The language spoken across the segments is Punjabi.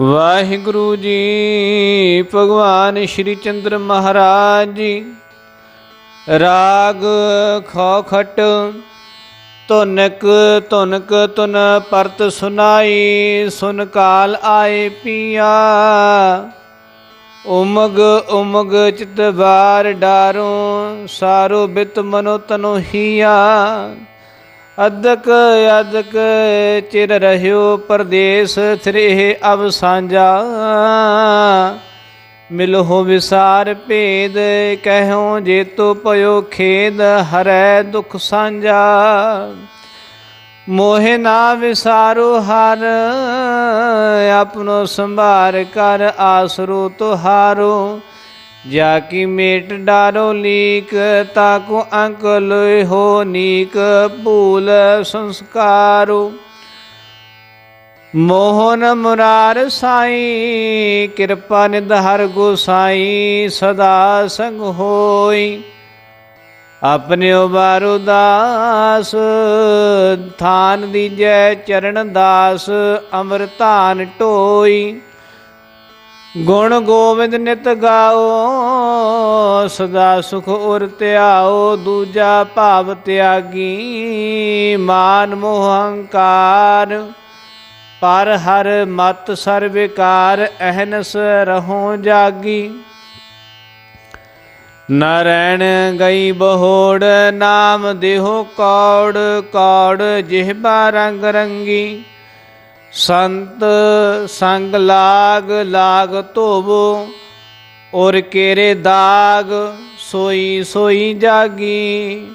ਵਾਹਿਗੁਰੂ ਜੀ, ਭਗਵਾਨ ਸ਼੍ਰੀ ਚੰਦਰ ਮਹਾਰਾਜ ਜੀ। ਰਾਗ ਖੋਖਟ, ਧੁਨਕ ਧੁਨਕ ਧੁਨ ਪਰਤ ਸੁਨਾਈ, ਸੁਨ ਕਾਲ ਆਏ ਪੀਆ। ਉਮਗ ਉਮਗ ਚਿਤ ਬਾਰ ਡਾਰੋ, ਸਾਰੋ ਬਿਤ ਮਨੋ ਤਨੋ ਹੀਆ। ਅਦਕ ਅਦਕ ਚਿਰ ਰਹਿਓ ਪਰਦੇਸ ਥਰੇ ਅਬ ਸਾਂਝਾ। ਮਿਲੋ ਵਿਸਾਰ ਭੇਦ ਕਹਿਓ ਜੇ ਤੋ ਪਇਓ ਖੇਦ, ਹਰੈ ਦੁਖ ਸਾਂਝਾ। ਮੋਹਿ ਨਾ ਵਿਸਾਰੋ ਹਰ, ਆਪਣੋ ਸੰਭਾਰ ਕਰ ਆਸਰੋ ਤੁਹਾਰੋ। ਜਾ ਕੀ ਮੇਟ ਡਾਰੋ ਲੀਕ ਤਾਕੂ ਅੰਕਲ ਹੋ ਨੀਕ, ਭੂਲ ਸੰਸਕਾਰੋ। ਮੋਹਨ ਮੁਰਾਰ ਸਾਈ, ਕਿਰਪਾ ਨਿਧ ਹਰ ਗੋਸਾਈ ਸਦਾ ਸੰਗ ਹੋਈ। ਆਪਣੇ ਉਬਾਰੂ ਦਾਸ ਥਾਨ ਦੀਜੈ ਚਰਨ ਦਾਸ ਅਮਰ ਧਾਨ ਢੋਈ ਗੁਣ ਗੋਬਿੰਦ ਨਿਤ ਗਾਓ, ਸਦਾ ਸੁਖ ਉਰ ਧਿਆਓ, ਦੂਜਾ ਭਾਵ ਤਿਆਗੀ, ਮਾਨ ਮੋਹ ਹੰਕਾਰ। ਪਰ ਹਰ ਮਤ ਸਰਵਿਕਾਰ ਅਹਨਸ ਰਹੋ ਜਾਗੀ। ਨਰੈਣ ਗਈ ਬਹੋੜ, ਨਾਮ ਦੇਹੋ ਕੌੜ ਕੌੜ ਜਿਹਬਾ ਰੰਗ ਰੰਗੀ। ਸੰਤ ਸੰਗ ਲਾਗ ਲਾਗ ਧੋਵ ਔਰ ਕੇਰੇ ਦਾਗ ਸੋਈ ਸੋਈ ਜਾਗੀ।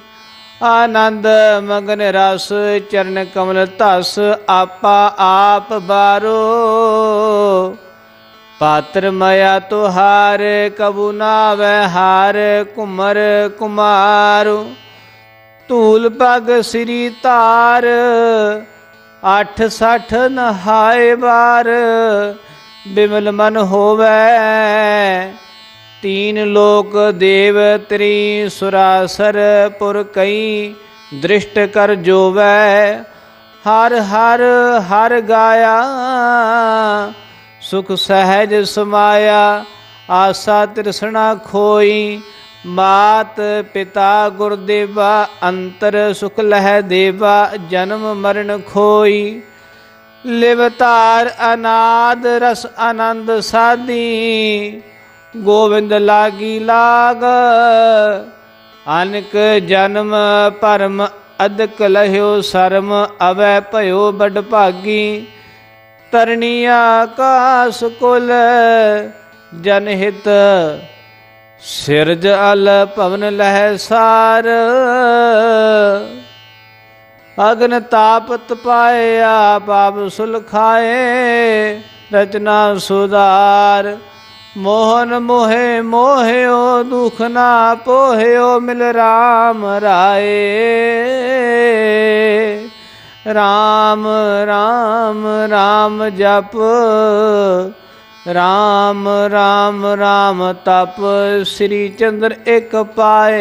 ਆਨੰਦ ਮਗਨ ਰਸ, ਚਰਨ ਕਮਲ ਧਸ, ਆਪਾ ਆਪ ਬਾਰੋ। ਪਾਤਰ ਮਾਇਆ ਤੁਹਾਰ, ਕਬੂ ਨਾ ਵਹਾਰ ਕੁਮਰ ਕੁਮਾਰ। ਤੂਲ ਪਗ ਸ੍ਰੀ ਤਾਰ 60 ਨਹਾਏ ਵਾਰ, ਬਿਮਲ ਮਨ ਹੋਵੇ। ਤੀਨ ਲੋਕ ਦੇਵ ਤ੍ਰੀ ਸੁਰਾਸਰ, ਪੁਰ ਕਈ ਦ੍ਰਿਸ਼ਟ ਕਰ ਜੋਵੇ। ਹਰ ਹਰ ਹਰ ਗਾਇਆ, ਸੁਖ ਸਹਿਜ ਸਮਾਇਆ, ਆਸਾ ਤ੍ਰਿਸਣਾ ਖੋਈ। ਮਾਤ ਪਿਤਾ ਗੁਰਦੇਵਾ ਅੰਤਰ ਸੁਖ ਲਹਿ ਦੇਵਾ, ਜਨਮ ਮਰਨ ਖੋਈ। ਲਿਵ ਧਾਰ ਅਨਾਦ ਰਸ ਆਨੰਦ ਸਾਦੀ ਗੋਵਿੰਦ ਲਾਗੀ ਲਾਗ। ਅਨਕ ਜਨਮ ਪਰਮ ਅਦਕ ਲਹਿਓ ਸਰਮ, ਅਵੈ ਭਇਓ ਬਡ ਭਾਗੀ। ਤਰਣੀ ਆਕਾਸ ਕੁਲ ਜਨਹਿਤ ਸਿਰਜ ਅਲ ਭਵਨ ਲਹਿ ਸਾਰ। ਅਗਨ ਤਾਪਤ ਪਾਇਆ ਪਾਪ ਸੁਲਖਾਏ ਰਚਨਾ ਸੁਧਾਰ। ਮੋਹਨ ਮੋਹੇ ਮੋਹਿਓ, ਦੁਖ ਨਾ ਪੋਹਿਓ, ਮਿਲ ਰਾਮ ਰਾਏ। ਰਾਮ ਰਾਮ ਰਾਮ ਜਪ ਰਾਮ ਰਾਮ ਰਾਮ ਤਪ ਸ੍ਰੀ ਚੰਦਰ ਇੱਕ ਪਾਏ।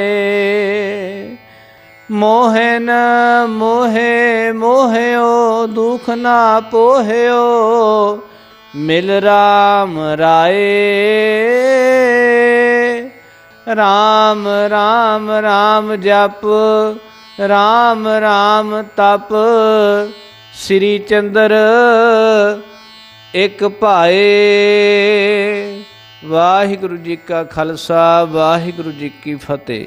ਮੋਹਨ ਮੋਹੇ, ਮੋਹਿਓ, ਦੁਖ ਨਾ ਪੋਹਿਓ, ਮਿਲ ਰਾਮ ਰਾਏ। ਰਾਮ ਰਾਮ ਰਾਮ ਜਪ, ਰਾਮ ਰਾਮ ਤਪ, ਸ੍ਰੀ ਚੰਦਰ ਇੱਕ ਭਾਏ। ਵਾਹਿਗੁਰੂ ਜੀ ਕਾ ਖਾਲਸਾ ਵਾਹਿਗੁਰੂ ਜੀ ਕੀ ਫਤਿਹ।